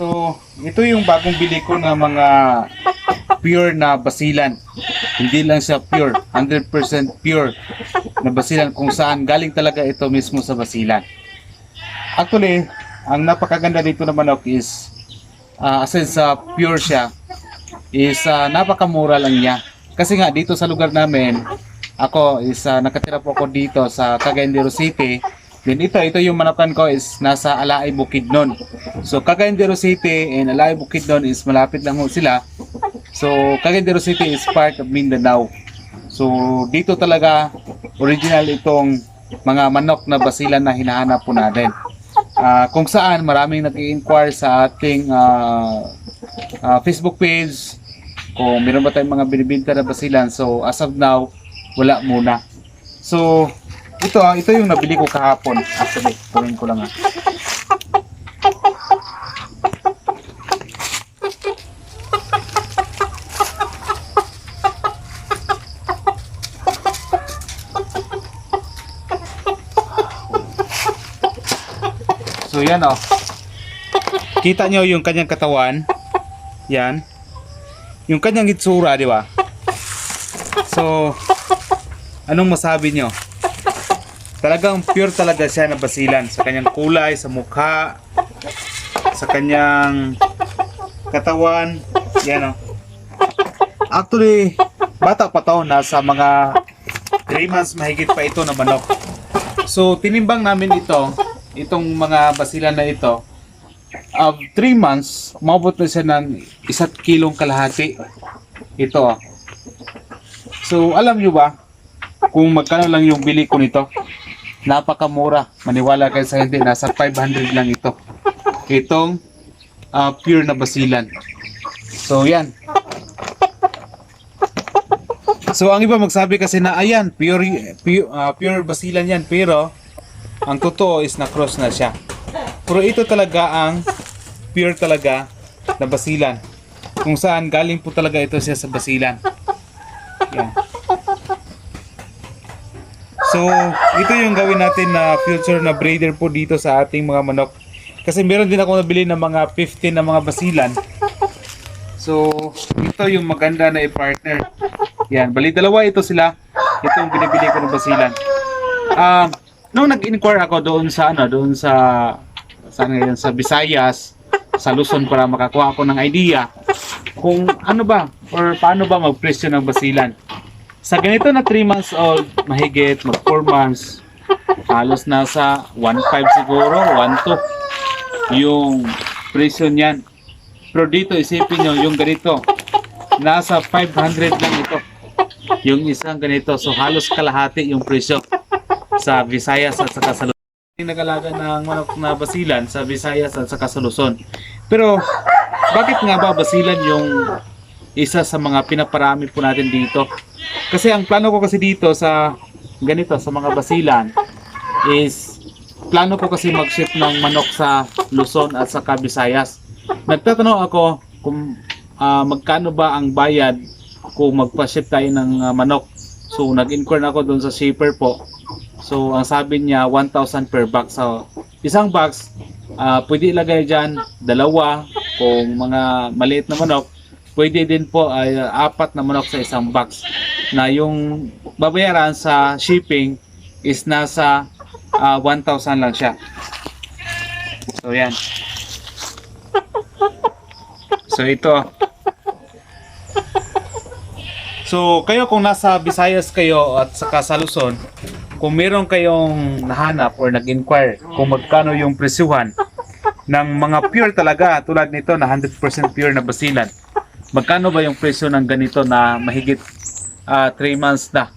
So, ito yung bagong bili ko na mga pure na basilan. Hindi lang siya pure, 100% pure na basilan kung saan galing talaga ito mismo sa basilan. Actually, ang napakaganda dito na manok is uh, since sa pure siya is ah, napakamura lang niya. Kasi nga dito sa lugar namin, ako is ah, nakatira po ako dito sa Cagayan de Oro City. Then ito, ito yung manakan ko is nasa Alaay Bukidnon. So Cagayan de City and Alaay Bukidnon is malapit lang ho sila. So Cagayan de City is part of Mindanao. So dito talaga original itong mga manok na basilan na hinahanap po natin. Ah, kung saan maraming nag-inquire sa ating ah, ah, Facebook page kung meron ba tayong mga binibinta na basilan. So as of now, wala muna. So ito ah, ito yung nabili ko kahapon. Actually, kunin ko lang ah. So yan oh. Kita nyo yung kanyang katawan. Yan. Yung kanyang itsura, di ba? So, anong masabi nyo? Talagang pure talaga siya na basilan sa kanyang kulay, sa mukha, sa kanyang katawan. Yan oh. Actually, bata pa to, nasa mga 3 months mahigit pa ito na manok. So, tinimbang namin ito, itong mga basilan na ito, of 3 months, umabot na siya ng isa't kilong kalahati. Ito. ah. So, alam nyo ba, kung magkano lang yung bili ko nito? Napakamura. Maniwala kayo sa hindi, nasa 500 lang ito. Itong ah, pure na basilan. So, yan. So, ang iba magsabi kasi na, ayan, pure, pure, ah, pure basilan yan. Pero, ang totoo is na-cross na siya. Pero ito talaga ang pure talaga na basilan. Kung saan galing po talaga ito siya sa basilan. Yan. So, ito yung gawin natin na future na breeder po dito sa ating mga manok. Kasi meron din ako nabili ng mga 15 na mga basilan. So, ito yung maganda na i-partner. Yan, bali dalawa ito sila. Ito yung binibili ko ng basilan. Ah, nung nag-inquire ako doon sa ano, doon sa saan ngayon sa Visayas, sa Luzon para makakuha ako ng idea kung ano ba or paano ba magpresyo ng basilan. Sa ganito na 3 months old, mahigit mag 4 months, halos nasa 1.5 siguro, 1.2 yung presyo niyan. Pero dito isipin nyo, yung ganito, nasa 500 lang ito. Yung isang ganito, so halos kalahati yung presyo sa Visayas at sa. Yung nag-alaga ng manok na basilan sa Visayas at sa Luzon. Pero bakit nga ba basilan yung isa sa mga pinaparami po natin dito? Kasi ang plano ko kasi dito sa ganito sa mga basilan is plano ko kasi mag-ship ng manok sa Luzon at saka Visayas. Nagtatanong ako kung ah, magkano ba ang bayad kung magpa-ship tayo ng ah, manok. So nag-inquire na ako doon sa shipper po. So ang sabi niya 1,000 per box. So isang box ah, pwede ilagay diyan dalawa kung mga maliit na manok. Pwede din po ay ah, apat na manok sa isang box na yung babayaran sa shipping is nasa ah, 1,000 lang siya. So yan. So ito. So kayo kung nasa Visayas kayo at saka sa Luzon, kung meron kayong nahanap or nag-inquire kung magkano yung presyuhan ng mga pure talaga tulad nito na 100% pure na basilan. Magkano ba yung presyo ng ganito na mahigit 3 months na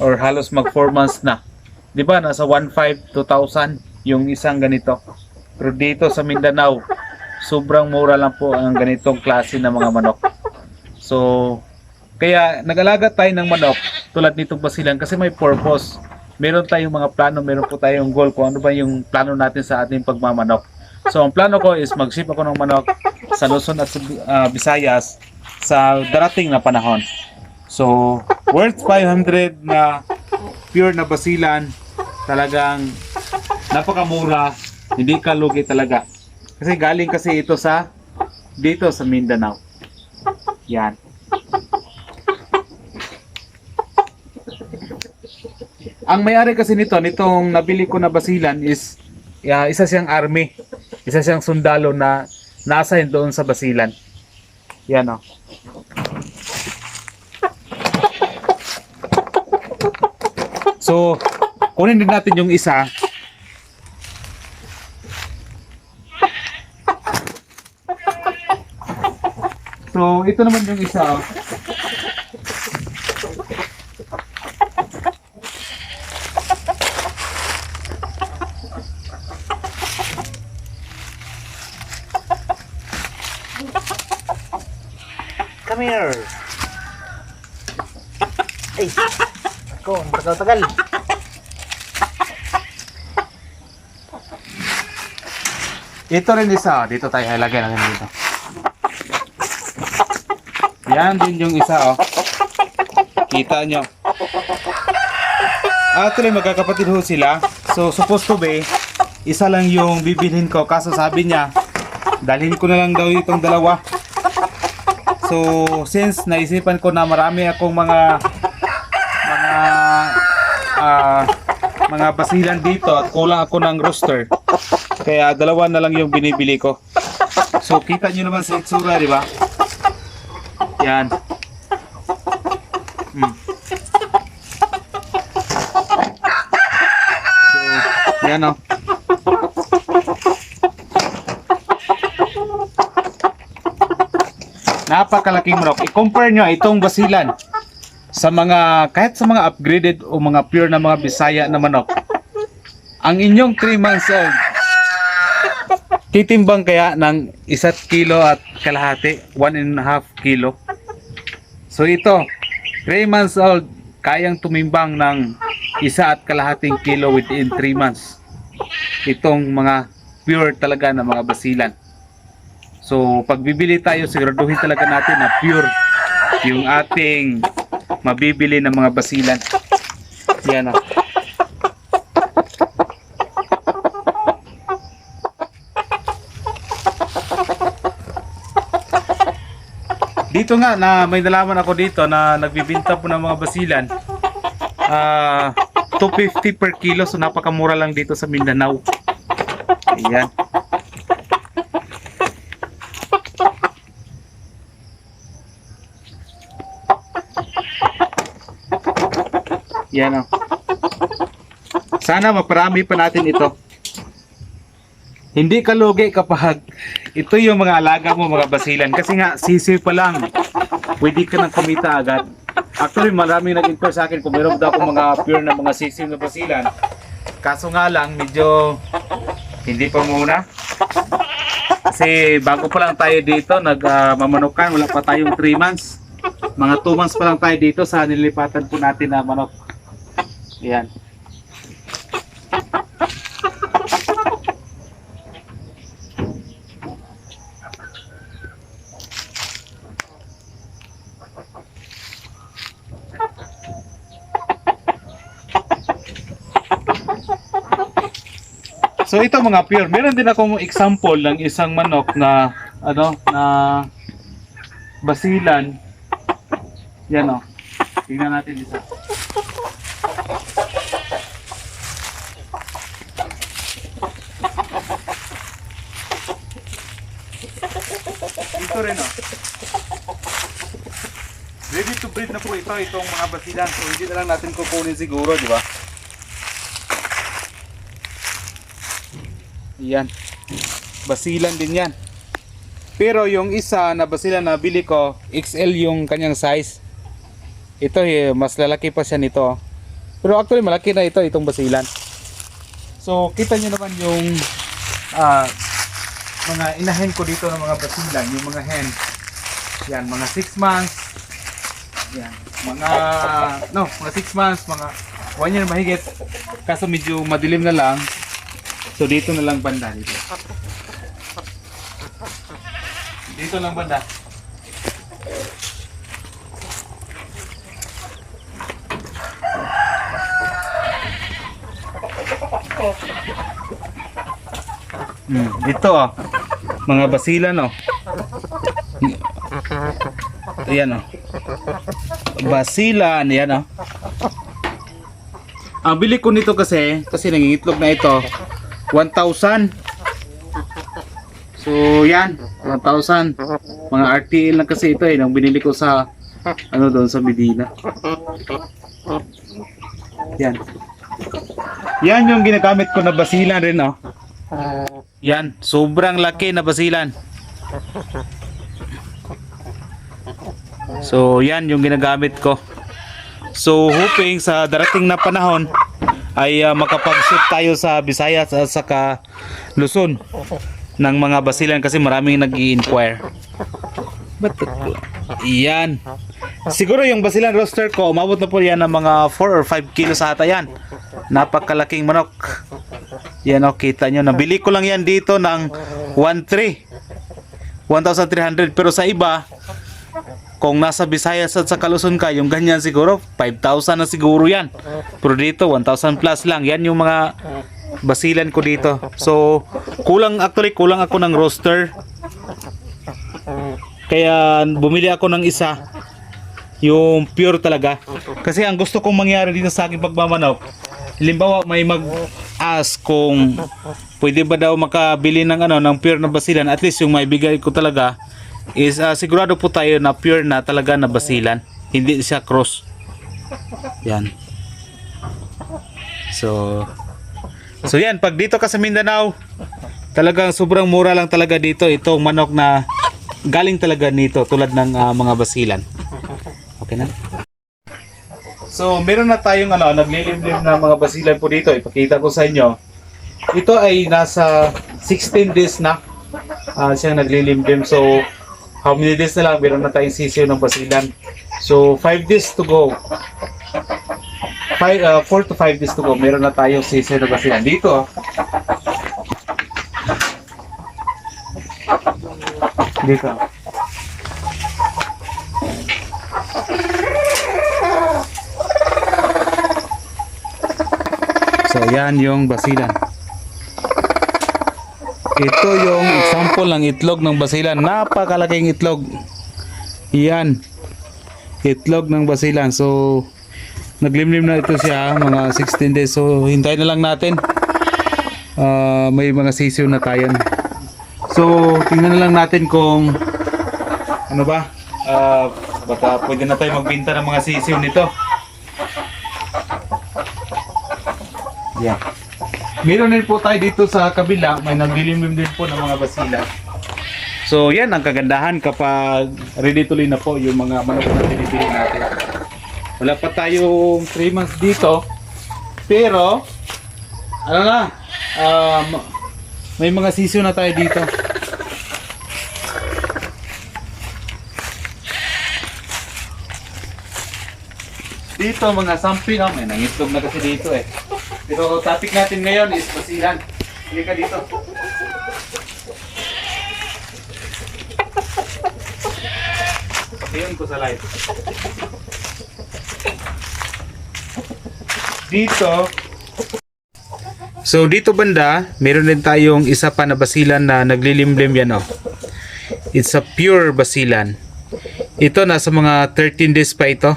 or halos mag 4 months na? 'Di ba nasa 1.5 2,000 yung isang ganito. Pero dito sa Mindanao, sobrang mura lang po ang ganitong klase ng mga manok. So, kaya nag-alaga tayo ng manok tulad nitong basilan kasi may purpose. Meron tayong mga plano, meron po tayong goal kung ano ba yung plano natin sa ating pagmamanok. So, ang plano ko is mag-ship ako ng manok sa Luzon at sa ah, Visayas sa darating na panahon. So, worth 500 na pure na basilan, talagang napakamura, hindi ka talaga. Kasi galing kasi ito sa dito sa Mindanao. Yan. Ang may-ari kasi nito, nitong nabili ko na basilan is ya, isa siyang army. Isa siyang sundalo na nasa doon sa basilan. Yan o. So, kunin din natin yung isa. So, ito naman yung isa. Come here. Ay, ang tagal-tagal. Ito rin isa. oh. Dito tayo ilagay natin dito. Yan din yung isa oh. Kita nyo. Actually magkakapatid ho sila. So supposed to be isa lang yung bibilhin ko kaso sabi niya dalhin ko na lang daw itong dalawa. So since naisipan ko na marami akong mga ah, mga basilan dito at kulang ako ng roster. Kaya dalawa na lang yung binibili ko. So kita nyo naman sa itsura, di ba? Yan. Hmm. So, yan o. Napakalaking manok. I-compare nyo itong basilan sa mga, kahit sa mga upgraded o mga pure na mga bisaya na manok. Ang inyong 3 months old, titimbang kaya ng isa't kilo at kalahati, 1 and a half kilo. So ito, 3 months old, kayang tumimbang ng isa at kalahating kilo within 3 months. Itong mga pure talaga na mga basilan. So pag bibili tayo, siguraduhin talaga natin na pure yung ating mabibili ng mga basilan. Yan o. Dito nga na may nalaman ako dito na nagbibinta po ng mga basilan. Ah, 250 per kilo so napakamura lang dito sa Mindanao. Ayan. Yan o. Sana maparami pa natin ito. Hindi ka lugi kapag ito yung mga alaga mo mga basilan. Kasi nga sisi pa lang. Pwede ka nang kumita agad. Actually maraming nag-inquire sa akin kung meron daw akong mga pure na mga sisi na basilan. Kaso nga lang medyo hindi pa muna. Kasi bago pa lang tayo dito nag ah, mamanukan wala pa tayong 3 months. Mga 2 months pa lang tayo dito sa nilipatan po natin na manok yan So ito mga pure, meron din akong example ng isang manok na ano na basilan. Yan o. Tingnan natin isa. Ito rin o. Ready to breed na po ito, itong mga basilan. So hindi na lang natin kukunin siguro, di ba? Yan. Basilan din yan. Pero yung isa na basilan na bili ko, XL yung kanyang size. Ito eh, mas lalaki pa siya nito. oh. Pero actually malaki na ito, itong basilan. So kita nyo naman yung ah, mga inahen ko dito ng mga basilan, yung mga hen. Yan, mga 6 months. Yan, mga, no, mga 6 months, mga 1 year mahigit. Kaso medyo madilim na lang. So dito na lang banda dito. Dito lang banda. Hmm, ito oh. Mga basilan oh. Ayan oh. Basilan, yan oh. Ang bili ko nito kasi, kasi nangingitlog na ito, 1,000. So, yan, 1,000. Mga RTL lang kasi ito eh, nang binili ko sa, ano doon, sa Medina. Yan. Yan yung ginagamit ko na basilan rin oh. Yan, sobrang laki na basilan. So, yan yung ginagamit ko. So, hoping sa darating na panahon ay uh, makapag-shoot tayo sa Visayas at saka Luzon ng mga basilan kasi maraming nag inquire But, yan. Siguro yung basilan roaster ko, umabot na po yan ng mga 4 or 5 kilos ata yan. Napakalaking manok. Yan o, kita nyo. Nabili ko lang yan dito ng 1.3. 1,300. Pero sa iba, kung nasa Visayas at sa Kalusun ka, yung ganyan siguro, 5,000 na siguro yan. Pero dito, 1,000 plus lang. Yan yung mga basilan ko dito. So, kulang, actually, kulang ako ng roaster. Kaya bumili ako ng isa yung pure talaga. Kasi ang gusto kong mangyari dito sa aking pagmamanok, halimbawa may mag-ask kung pwede ba daw makabili ng ano ng pure na basilan, at least yung maibigay ko talaga is ah, sigurado po tayo na pure na talaga na basilan. Hindi siya cross. Yan. So So yan, pag dito ka sa Mindanao, talagang sobrang mura lang talaga dito itong manok na galing talaga nito tulad ng ah, mga basilan. Okay na? So, meron na tayong ano, naglilimlim na mga basilan po dito. Ipakita ko sa inyo. Ito ay nasa 16 days na ah, siyang naglilimlim. So, how many days na lang meron na tayong sisiyo ng basilan. So, 5 days to go. 5 4 to 5 days to go. Meron na tayong sisiyo ng basilan. Dito, dito. So, yan yung basilan. Ito yung example ng itlog ng basilan. Napakalaking itlog. Yan. Itlog ng basilan. So, naglimlim na ito siya mga 16 days. So, hintayin na lang natin. Ah, may mga sisiw na tayo. So, tingnan na lang natin kung ano ba? Ah, baka pwede na tayo magbenta ng mga sisiw nito. Yeah. Meron din po tayo dito sa kabila, may naglilimlim din po ng mga basila. So, yan ang kagandahan kapag ready tuloy na po yung mga manok na binibili natin. Wala pa tayong 3 months dito. Pero, ano na, um, may mga sisiw na tayo dito. Dito mga samping, oh, may nangitlog na kasi dito eh. Pero topic natin ngayon is basilan. Hindi ka dito. Ayun ko sa live. Dito, So dito banda, meron din tayong isa pa na basilan na naglilimlim yan oh. It's a pure basilan. Ito nasa mga 13 days pa ito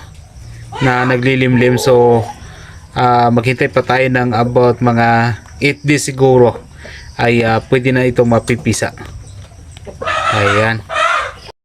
na naglilimlim. So ah, maghintay pa tayo ng about mga 8 days siguro ay ah, pwede na itong mapipisa. Ayan.